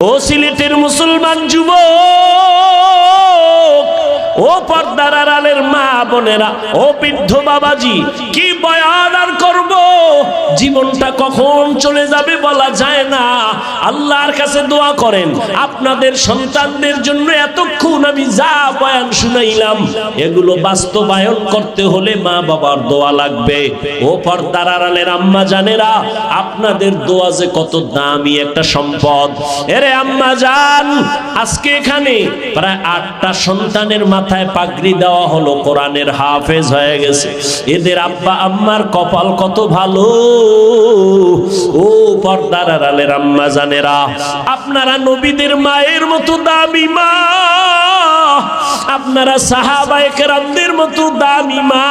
ও সিলেটের মুসলমান যুব ও পর্দার আড়ালের মা বোনেরা, ও বৃদ্ধ বাবাজি, কি বয়ান আর করব জীবনটা কখন চলে যাবে বলা যায় না। আল্লাহর কাছে দোয়া করেন, আপনাদের সন্তানদের জন্য এতক্ষণ আমি যা বয়ান শুনাইলাম, এগুলো বাস্তবায়ন করতে হলে মা বাবার দোয়া লাগবে। ও পর্দার আড়ালের আম্মা জানেরা আপনাদের দোয়া যে কত দামি একটা সম্পদ। এরে আম্মা জান আজকে এখানে প্রায় আটটা সন্তানের মাথায় পাগড়ি দেওয়া হলো, কোরআনের হাফেজ হয়ে গেছে। এদের আব্বা আম্মার কপাল কত ভালো। ও পর্দার আড়ালের আম্মা জানেরা আপনারা নবীদের মায়ের মতো দামি মা, আপনারা সাহাবায়ে কেরামদের মতো দামি মা,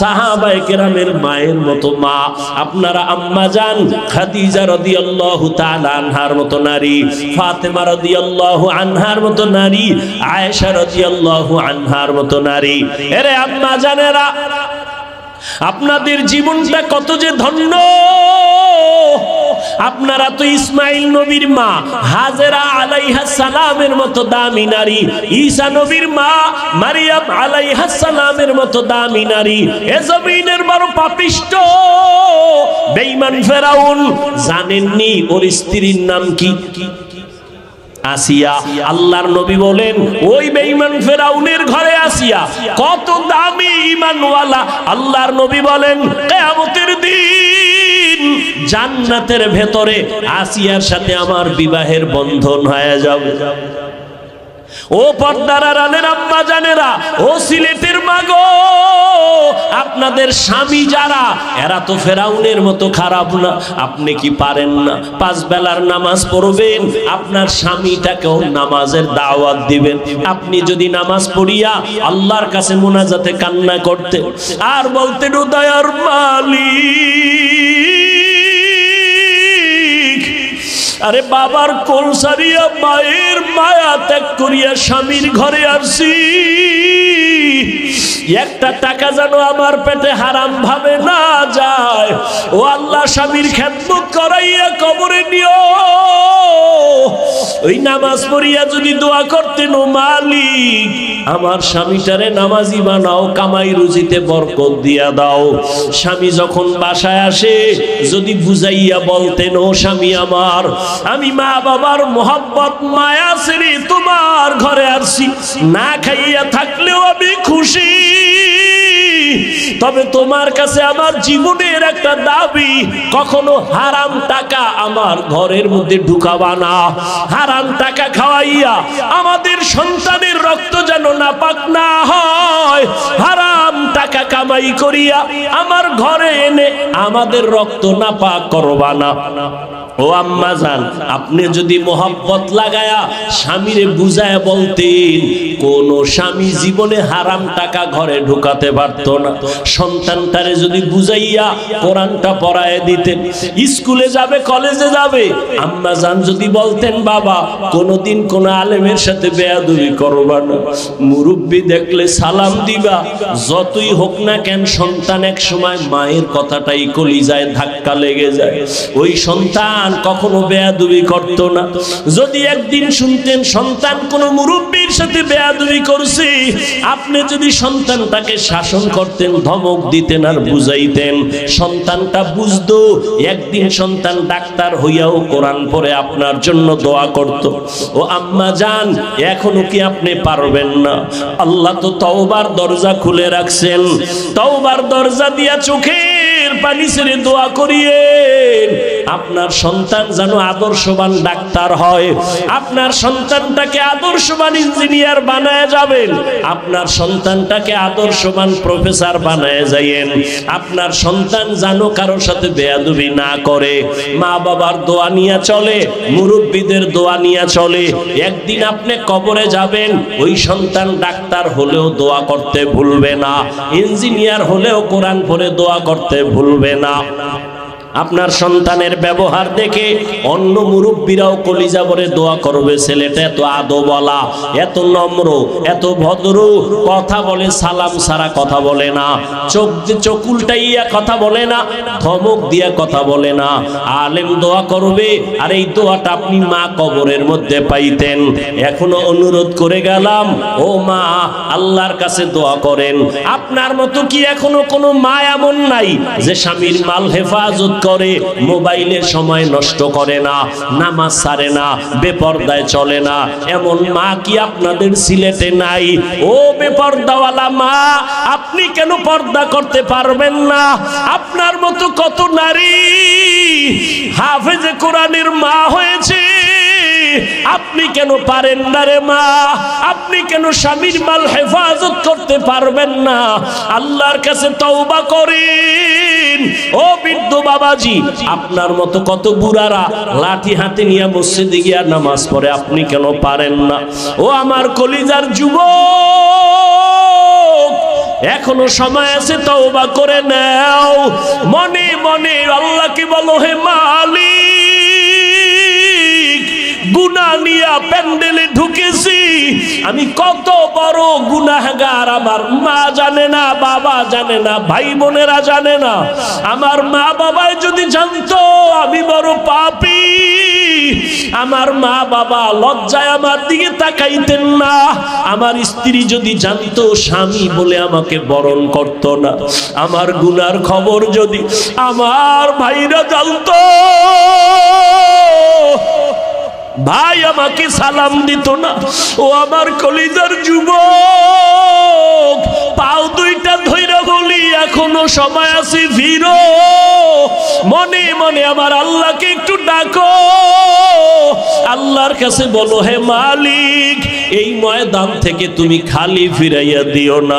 সাহাবায়ে কেরামের মায়ের মতো মা, আপনারা আম্মা জান খাদিজা রাদিয়াল্লাহু তাআলা আনহার মতো নারী, ফাতেমা রাদিয়াল্লাহু আনহার মতো নারী, আয়েশা রাদিয়াল্লাহু আনহার মতো নারী। এরে আম্মা জানেরা আপনাদের জীবনটা কত যে ধন্য। আপনারা তো ইসমাইল নবীর মা, হাজেরা আলাইহা সালামের মতো দামি নারী, ঈসা নবীর মা, মারিয়াম আলাইহা সালামের মতো দামি নারী, এ জমিনের বড় পাপিষ্ট। বেঈমান ফেরাউন, জানেননি ওর স্ত্রীর নাম কি? আসিয়া আল্লাহর নবী বলেন, ওই বেঈমান ফেরাউনের ঘরে আসিয়া কত দামি ঈমানওয়ালা আল্লাহর নবী বলেন, কিয়ামতের দিন জান্নাতের ভেতরে আসিয়ার সাথে আমার বিবাহের বন্ধন হয়ে যাবে। ও পর্দার আম্মা জানেরা, ও সিলেটের মাগো। আপনাদের স্বামী যারা, এরা তো ফেরাউনের মতো খারাপ না। আপনি কি পারেন না? পাঁচ বেলার নামাজ পড়বেন, আপনার স্বামীটাকেও নামাজের দাওয়াত দিবেন। আপনি যদি নামাজ পড়িয়া আল্লাহর কাছে মোনাজাতে কান্না করতে, আর বলতেন উদয়ার মালিক। আরে বাবার কোল সারিয়া মায়ের মায়া ত্যাগ করিয়া স্বামীর ঘরে আসছি একটা টাকা যেন আমার পেটে হারাম ভাবে না যায়। ও আল্লাহ স্বামীর খেদমত করাইয়া কবরে নিও। ওই নামাজ পড়িয়া যদি দোয়া করতেন ও মালিক আমার স্বামীটারে নামাজি বানাও, কামাই রুজিতে বরকত দিয়া দাও। স্বামী যখন বাসায় আসে, যদি বুঝাইয়া বলতেন, ও স্বামী আমার, আমি মা বাবার মোহাম্মত মায়া ছেড়ে তোমার ঘরে আসছি না খাইয়া থাকলেও আমি খুশি। তবে তোমার কাছে আমার জীবনের একটা দাবি, কখনো হারাম টাকা আমার ঘরের মধ্যে ঢুকাবা না। হারাম টাকা খাওয়াইয়া আমাদের সন্তানের রক্ত যেন না পাক না হয়। হারাম টাকা কামাই করিয়া আমার ঘরে এনে আমাদের রক্ত না পাক করবা না। ও আম্মা জান, আপনি যদি মোহাব্বত লাগায়া স্বামীরে বুঝায় বলতেন, কোন স্বামী জীবনে হারাম টাকা ঘরে ঢুকাতে পারত না। সন্তানটারে যদি বুঝাইয়া কোরআনটা পড়ায় দিতেন, স্কুলে যাবে, কলেজে যাবে, আম্মা জান যদি বলতেন, বাবা, কোনোদিন কোন আলেমের সাথে বেয়াদবি করবা না। মুরব্বী দেখলে সালাম দিবা, যতই হোক না কেন সন্তান এক সময় মায়ের কথাটাই কলিজায় ধাক্কা লেগে যায়। ওই সন্তান কখনো বেয়াদবি করতো না। যদি একদিন শুনতেন, সন্তান কোন মুরব্বীর সাথে বেয়াদবি করছে, আপনি যদি সন্তানটাকে শাসন করতেন, ধমক দিতেন আর বুঝাইতেন, সন্তানটা বুঝতো, একদিন সন্তান ডাক্তার হইয়াও কোরআন পরে আপনার জন্য দোয়া করত। ও আম্মা যান, এখনও কি আপনি পারবেন না? আল্লাহ তো তওবার দরজা খুলে রাখছেন। তওবার দরজা দিয়া চোখের পানি ছেড়ে দোয়া করিয়েন আপনার সন্তান যেন আদর্শবান ডাক্তার হয়। আপনার সন্তানটাকে আদর্শবান ইঞ্জিনিয়ার বানায় যাবেন। আপনার সন্তানটাকে আদর্শবান প্রফেসর বানায় যাইয়েন। আপনার সন্তান যেন কারোর সাথে বেয়াদবি না করে। মা বাবার দোয়া নিয়ে চলে, মুরব্বীদের দোয়া নিয়ে চলে। একদিন আপনি কবরে যাবেন, ওই সন্তান ডাক্তার হলেও দোয়া করতে ভুলবে না। ইঞ্জিনিয়ার হলেও কোরআন পড়ে দোয়া করতে ভুলবে না। আপনার সন্তানের ব্যবহার দেখে অন্য মুরব্বীরাও কলিজা ভরে দোয়া করবে, ছেলেটা এত আদো বলা এত নম্র, এত ভদ্র, কথা বলে সালাম সারা কথা বলে না, চোখ চোখ উল্টাইয়া কথা বলে না, ধমক দিয়া কথা বলে না, আলেম দোয়া করবে, আর এই দোয়াটা আপনি মা কবরের মধ্যে পাইতেন। এখনও অনুরোধ করে গেলাম, ও মা, আল্লাহর কাছে দোয়া করেন। আপনার মতো কি এখনও কোনো মা এমন নাই, যে স্বামীর মাল হেফাজত করে, মোবাইলের সময় নষ্ট করে না, নামাজ সারে না, বেপর্দায় চলে না। এমন মা কি আপনাদের সিলেটে নাই? ও বেপর্দাওয়ালা মা, আপনি কেন পর্দা করতে পারবেন না? আপনার মতো কত নারী হাফেজে কোরআনের মা হয়েছে। আপনি কেন পারেন না রে মা? আপনি কেন স্বামীর মাল হেফাজত করতে পারবেন না? আল্লাহর কাছে তওবা করেন। ও বৃদ্ধ বাবাজি, আপনার মতো কত বুড়ারা লাঠি হাতে নিয়ে মসজিদে গিয়ে নামাজ পড়ে, আপনি কেন পারেন না? ও আমার কলিজার যুবক, এখনও সময় আছে, তওবা করে নাও। মনে মনে আল্লাহকে বলো, হে মালিক গুনা নিয়া প্যান্ডেলে ঢুকেছি। আমি কত বড় গুনাহগার, আমার মা জানে না, বাবা জানে না ভাই বোনেরা জানে না। আমার মা বাবাই যদি জানতো, আমি বড় পাপী। আমার মা বাবা লজ্জায় আমার দিকে তাকাইতেন না। আমার স্ত্রী যদি জানতো, স্বামী বলে আমাকে বরণ করত না। আমার গুনার খবর যদি আমার ভাইরা জানতো। ভাই আমাকে সালাম দিত না। ও আমার কলিজার যুবক, পাও দুইটা ধৈরা বলি, এখনও সময় আছে ভিড়। মনে মনে আমার আল্লাহকে একটু ডাকো। আল্লাহর কাছে বলো, হে মালিক, এই ময়দান থেকে তুমি খালি ফিরাইয়া দিও না।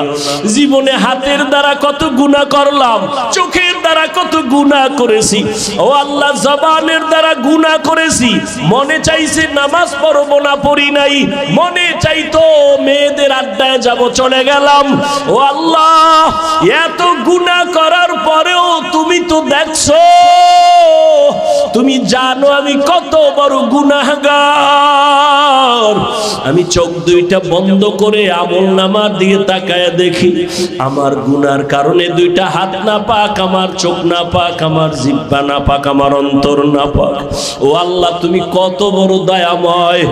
জীবনে হাতের দ্বারা কত গুনাহ করলাম, চোখের দ্বারা কত গুনাহ করেছি। ও আল্লাহ, জবানের দ্বারা গুনাহ করেছি। মনে চাইছে নামাজ পড়ব না, পড়ি নাই। মনে চাইতো মেয়েদের আড্ডায় যাব, চলে গেলাম। ও আল্লাহ, এত বড় গুনাহগার। আমি চোখ দুইটা বন্ধ করে আমল নামার দিকে তাকায় দেখি, আমার গুনার কারণে দুইটা হাত না পাক, আমার চোখ না পাক, আমার জিব্বা না পাক, আমার অন্তর না পাক। ও আল্লাহ, তুমি কত বড় দয়াময়।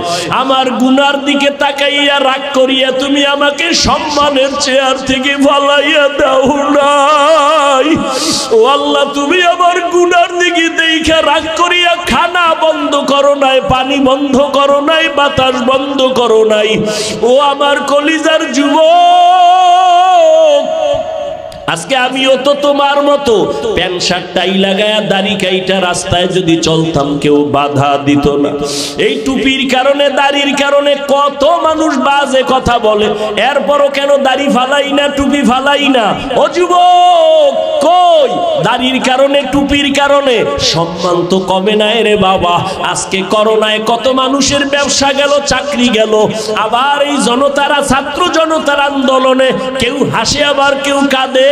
আমার গুনার দিকে তাকাইয়া রাগ করিয়া তুমি আমাকে সম্মানের চেয়ার থেকে ফালাইয়া দাও নাই ও আল্লাহ, তুমি আমার গুনার দিকে দেখে রাগ করিয়া খানা বন্ধ করো নাই, পানি বন্ধ করো নাই, বাতাস বন্ধ করো নাই। ও আমার কলিজার যুবক আজকে আমিও তো তোমার মতো। প্যান্ট শার্ট টাই লাগায়া দাড়ি কাইটা রাস্তায় যদি চলতাম, কেউ বাধা দিত না। এই টুপির কারণে, দাড়ির কারণে কত মানুষ বাজে কথা বলে। এরপরও কেন দাড়ি ফালাই না, টুপি ফালাই না? ও যুবক, কই? দাড়ির কারণে, টুপির কারণে? সম্মান তো কমে নাই রে বাবা। আজকে করোনায় কত মানুষের ব্যবসা গেল, চাকরি গেল। আবার এই জনতারা, ছাত্র জনতার আন্দোলনে কেউ হাসে, আবার কেউ কাঁদে।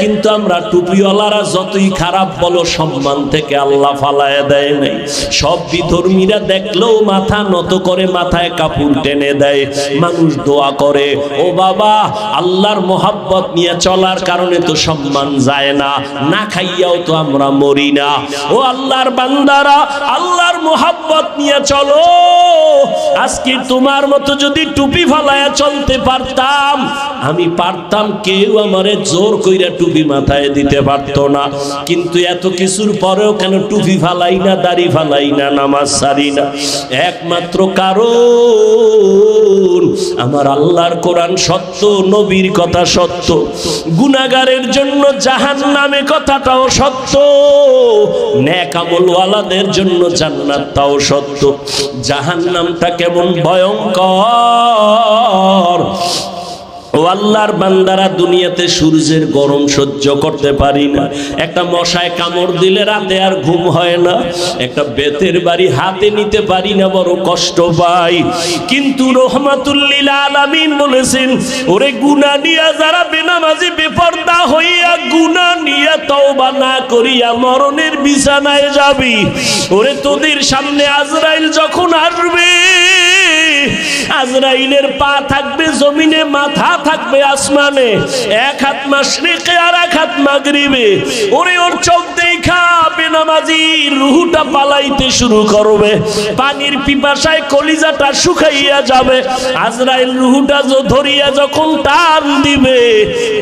কিন্তু আমরা টুপিওয়ালারা যতই খারাপ বলো, সম্মান থেকে আল্লাহ ফালায় দেয় নাই। সব বিধর্মীরা দেখলেও মাথা নত করে মাথায় কাপড় টেনে দেয়। মানুষ দোয়া করে, ও বাবা, আল্লাহর মোহাব্বত নিয়ে চলার কারণে তো সম্মান যায় না না খাইয়াও তো আমরা মরি না। ও আল্লাহর বান্দারা, আল্লাহর মোহাব্বত নিয়ে চলো। আজকে তোমার মতো যদি টুপি ফালায়া চলতে পারতাম, আমি পারতাম কেউ আমারে জোর কইরা টুপি মাথায় দিতে পারতো না। কিন্তু এত কিছুর পরেও কেন টুপি ফালাই না, দাড়ি ফালাই না, নামাজ সারি না? একমাত্র কারণ আমার আল্লাহর কোরআন সত্য, নবীর কথা সত্য। গুনাগারের জন্য জাহান নামে কথাটাও সত্য। ন্যাক আমলওয়ালাদের জন্য জান্নাত তাও সত্য। জাহান নামটা কেমন ভয়ঙ্কর। ও আল্লাহর বান্দারা দুনিয়াতে সূর্যের গরম সহ্য করতে পারি না। একটা মশায় কামড় দিলে রাতে আর ঘুম হয় না। একটা বেতের বাড়ি হাতে নিতে পারি না, বড় কষ্ট পাই। কিন্তু রহমাতুল্লিল আলামিন বলেছেন, ওরে গুনা নিয়া যারা বেনামাজি, বেপর্দা হইয়া গুনা নিয়া তওবা না করিয়া মরণের বিছানায় যাবি। ওরে তোদের সামনে আজরাইল যখন আসবে আজরাইলের পা থাকবে, জমিনে মাথা থাকবে, আসমানে। এক হাত মাশরিকে আর এক হাত মাগরিবে। ওরে ওর চোখ দেখা বেনামাজি রুহুটা পালাইতে শুরু করবে। পানির পিপাসায় কলিজাটা শুকাইয়া যাবে। আজরাইল রুহুটা ধরিয়া যখন দিবে,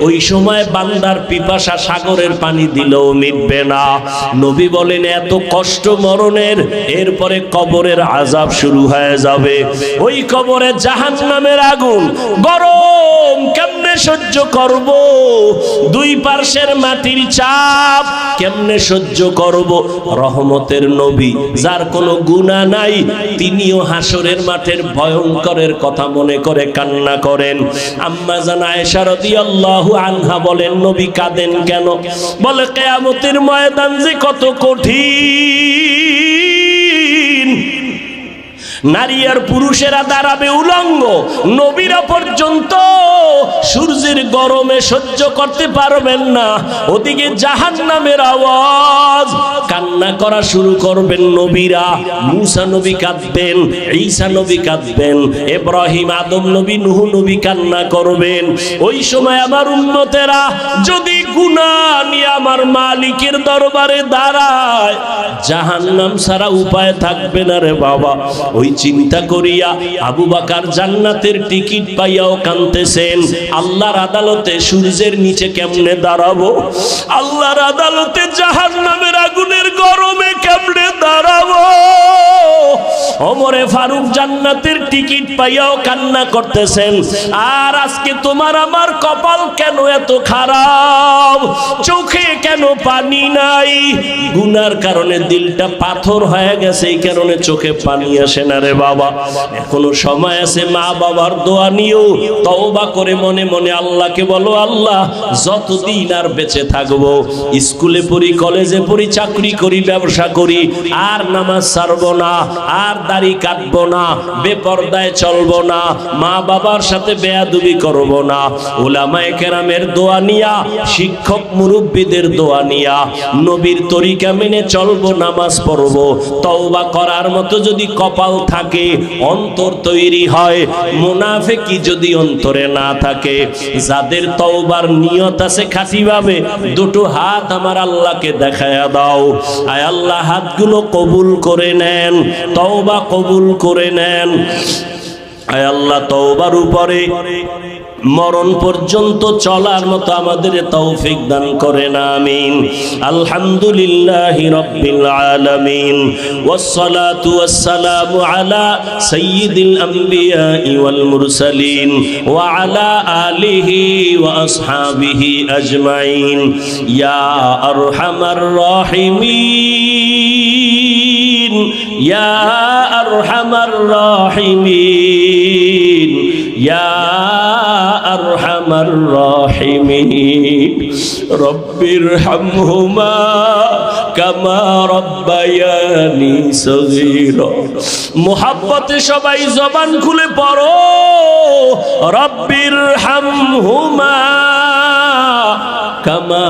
ওই সময় বান্দার পিপাসা সাগরের পানি দিলেও মিটবে না। নবী বলেন, এত কষ্ট মরণের, এরপরে কবরের আজাব শুরু হয়ে যাবে। ওই কবরে জাহান নামের আগুন গরম কেমনে সহ্য করব? দুই পার্শ্বের মাটির চাপ কেমনে সহ্য করব? রহমতের নবী, যার কোনো গুণা নাই, তিনিও হাসরের মাঠের ভয়ঙ্করের কথা মনে করে কান্না করেন। আম্মা জান আয়েশা রাদিয়াল্লাহু আনহা বলেন, নবী কাঁদেন কেন? বলে, কেয়ামতের ময়দান যে কত কঠিন। নারী আর পুরুষেরা দাঁড়াবে উলঙ্গ। নবীরা পর্যন্ত সূর্যের গরমে সহ্য করতে পারবেন না। ওদিকে জাহান নামের আওয়াজ, কান্না করা শুরু করবেন নবীরা। মুসা নবী কাঁদবেন, ঈসা নবী কাঁদবেন, ইব্রাহিম, আদম নবী, নুহ নবী কান্না করবেন। ওই সময় আমার উন্নতেরা যদি গুনাহ নিয়ে আমার মালিকের দরবারে দাঁড়ায়। জাহান্নাম ছাড়া উপায় থাকবে না রে বাবা। ওই চিন্তা করিয়া আবু বাকার জান্নাতের টিকিট পাইয়াও কানতেছেন আল্লাহর আদালতে সূর্যের নিচে কেমনে দাঁড়াবো? আল্লাহর আদালতে জাহান্নামের আগুনের গরমে কেমনে দাঁড়াবো? অমরে ফারুক জান্নাতের টিকিট পাইয়াও কান্না করতেছেন। আর আজকে তোমার আমার কপাল কেন এত খারাপ? চোখে কেন পানি নাই? গুনার কারণে দিলটা পাথর হয়ে গেছে, এই কারণে চোখে পানি আসে না রে বাবা। এখনও সময় আছে মা বাবার দোয়া নিও তওবা করে মনে মনে আল্লাহকে বলো, আল্লাহ, যতদিন আর বেঁচে থাকব, স্কুলে পড়ি, কলেজে পড়ি, চাকরি করি, ব্যবসা করি, আর নামাজ ছাড়বো না, আর দাড়ি কাটবো না, বেপর্দায় চলবো না মা বাবার সাথে বেয়াদুবি করব না। ওলামায়ে কেরামের দোয়া নিয়া শিক্ষক মুরব্বীদের দোয়া নিয়া নবীর তরিকা মেনে চলবো, নামাজ পড়ব, তওবা করার মতো যদি কপাল থাকে, অন্তর তৈরি হয়, মুনাফেকি যদি অন্তরে না থাকে, যাদের তওবার নিয়ত আছে খাঁটিভাবে, দুটো হাত আমার আল্লাহকে দেখায়া দাও। আয় আল্লাহ, হাতগুলো কবুল করে নেন, তওবা কবুল করে নেন। আল্লাহ, তওবার উপরে মরণ পর্যন্ত চলার মতো আমাদের তৌফিক দান করেন, আমিন। আলহামদুলিল্লাহি রাব্বিল আলামিন। ওয়াসসালাতু ওয়াসসালামু আলা সাইয়্যিদিল আমবিয়াই ওয়াল মুরসালিন ওয়া আলা আলিহি ওয়া আসহাবিহি আজমাইন। ইয়া আরহামার রাহিমিন। আরহামার রাহিমিন। রব্বির হামহুমা কামা রব্বায়ানি সগীরা। মোহাব্বতে সবাই জবান খুলে পড়ো। রব্বির হামহুমা কামা